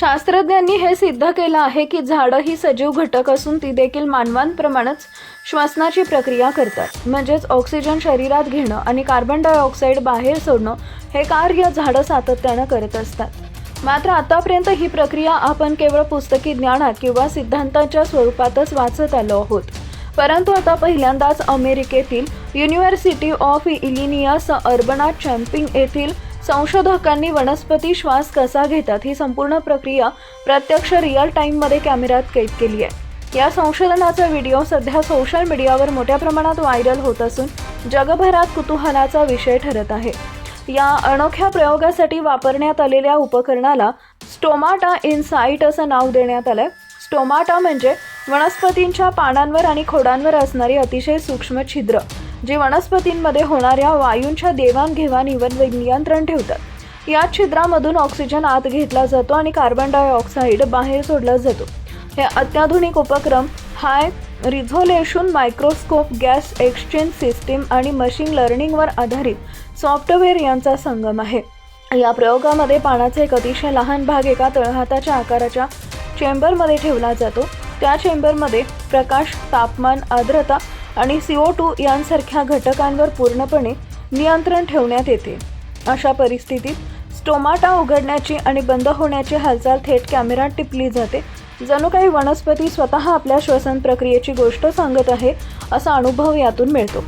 शास्त्रज्ञांनी हे सिद्ध केलं आहे की झाडं ही सजीव घटक असून ती देखील मानवांप्रमाणेच श्वसनाची प्रक्रिया करतात. म्हणजेच ऑक्सिजन शरीरात घेणं आणि कार्बन डायऑक्साईड बाहेर सोडणं हे कार्य झाडं सातत्यानं करत असतात. मात्र आतापर्यंत ही प्रक्रिया आपण केवळ पुस्तकी ज्ञानात किंवा सिद्धांताच्या स्वरूपातच वाचत आलो आहोत. परंतु आता पहिल्यांदाच अमेरिकेतील युनिव्हर्सिटी ऑफ इलिनियस अर्बना चॅम्पिंग येथील संशोधकांनी वनस्पती श्वास कसा घेतात ही संपूर्ण प्रक्रिया प्रत्यक्ष रिअल टाईममध्ये कॅमेऱ्यात कैद केली आहे. या संशोधनाचा व्हिडिओ सध्या सोशल मीडियावर मोठ्या प्रमाणात व्हायरल होत असून जगभरात कुतूहलाचा विषय ठरत आहे. या अनोख्या प्रयोगासाठी वापरण्यात आलेल्या उपकरणाला स्टोमाटा इनसाईट असं नाव देण्यात आलंय. स्टोमाटा म्हणजे वनस्पतींच्या पानांवर आणि खोडांवर असणारी अतिशय सूक्ष्म छिद्र. जे वनस्पतींमध्ये होणाऱ्या वायूंच्या देवाणघेवाणीवर नियंत्रण ठेवतात. या छिद्रामधून ऑक्सिजन आत घेतला जातो आणि कार्बन डायऑक्साईड बाहेर सोडला जातो. हे अत्याधुनिक उपक्रम high resolution microscope gas exchange system आणि मशीन लर्निंगवर आधारित सॉफ्टवेअर यांचा संगम आहे. या प्रयोगामध्ये पाण्याचा एक अतिशय लहान भाग एका तळहाताच्या आकाराच्या चेंबरमध्ये ठेवला जातो. त्या चेंबरमध्ये प्रकाश तापमान आर्द्रता आणि सी ओ टू यांसारख्या घटकांवर पूर्णपणे नियंत्रण ठेवण्यात येते. अशा परिस्थितीत स्टोमाटा उघडण्याची आणि बंद होण्याची हालचाल थेट कॅमेरात टिपली जाते. जणू काही वनस्पती स्वतः आपल्या श्वसन प्रक्रियेची गोष्ट सांगत आहे असा अनुभव यातून मिळतो.